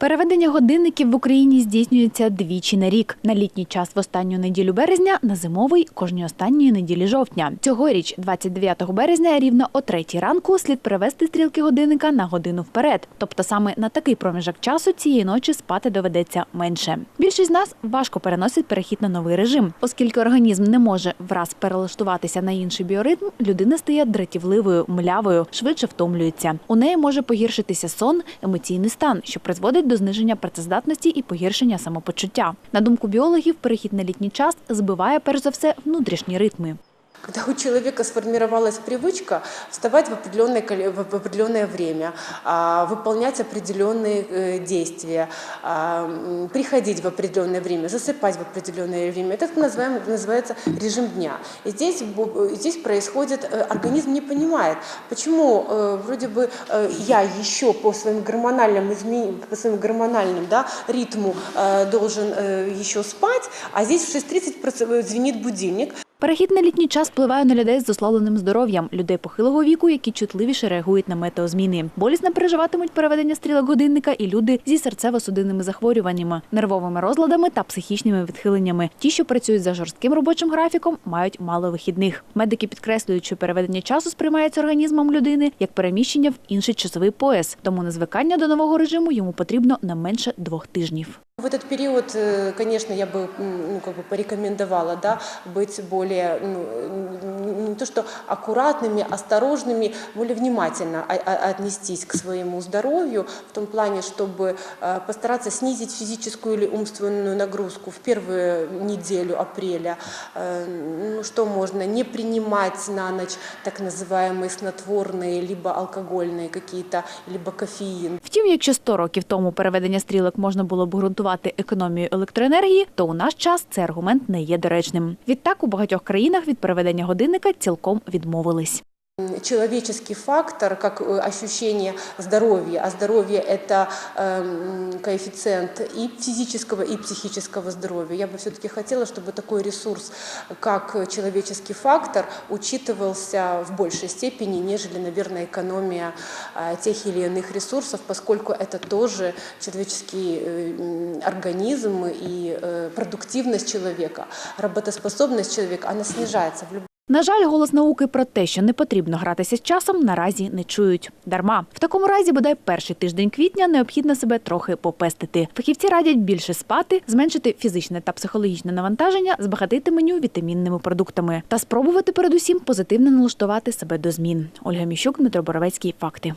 Переведення годинників в Україні здійснюється двічі на рік. На літній час в останню неділю березня, на зимовий кожної останньої неділі жовтня. Цьогоріч, 29 березня, рівно о третій ранку, слід перевести стрілки годинника на годину вперед. Тобто саме на такий проміжок часу цієї ночі спати доведеться менше. Більшість з нас важко переносить перехід на новий режим, оскільки організм не може враз перелаштуватися на інший біоритм, людина стає дратівливою, млявою, швидше втомлюється. У неї може погіршитися сон, емоційний стан, що призводить до зниження працездатності і погіршення самопочуття. На думку біологів, перехід на літній час збиває перш за все внутрішні ритми. Когда у человека сформировалась привычка вставать в определенное, в определенное время, а, выполнять определенные э, действия, а, приходить в определенное время, засыпать в определенное время, это называем, называется режим дня. И здесь, здесь происходит, э, организм не понимает, почему э, вроде бы я еще по своим гормональным, по своим гормональным да, ритму должен еще спать, а здесь в 6.30 проц- звенит будильник, Перехід на літній час впливає на людей з ослабленим здоров'ям, людей похилого віку, які чутливіше реагують на метеозміни. Болісно переживатимуть переведення стрілок годинника і люди зі серцево-судинними захворюваннями, нервовими розладами та психічними відхиленнями. Ті, що працюють за жорстким робочим графіком, мають мало вихідних. Медики підкреслюють, що переведення часу сприймається організмом людини як переміщення в інший часовий пояс. Тому на звикання до нового режиму йому потрібно не менше двох тижнів. В этот период, э, конечно, я бы м, ну, как бы порекомендовала да, быть более, ну, н- не то что аккуратными, осторожными, более внимательно а- а- отнестись к своему здоровью, в том плане, чтобы э, постараться снизить физическую или умственную нагрузку в первую неделю апреля. Э, Ну, что можно? Не принимать на ночь так называемые снотворные, либо алкогольные какие-то, либо кофеин. Втім, якщо 100 років тому переведення стрілок можна було б ґрунтувати економією електроенергії, то у наш час цей аргумент не є доречним. Відтак у багатьох країнах від переведення годинника цілком відмовились. Человеческий фактор, как э, ощущение здоровья, а здоровье это эм, коэффициент и физического, и психического здоровья. Я бы все-таки хотела, чтобы такой ресурс, как человеческий фактор, учитывался в большей степени, нежели, наверное, экономия э, тех или иных ресурсов, поскольку это тоже человеческий э, организм и продуктивность человека, работоспособность человека, она снижается в любом На жаль, голос науки про те, що не потрібно гратися з часом, наразі не чують. Дарма. В такому разі, бодай перший тиждень квітня необхідно себе трохи попестити. Фахівці радять більше спати, зменшити фізичне та психологічне навантаження, збагатити меню вітамінними продуктами та спробувати передусім позитивно налаштувати себе до змін. Ольга Міщук, Дмитро Боровецький. Факти.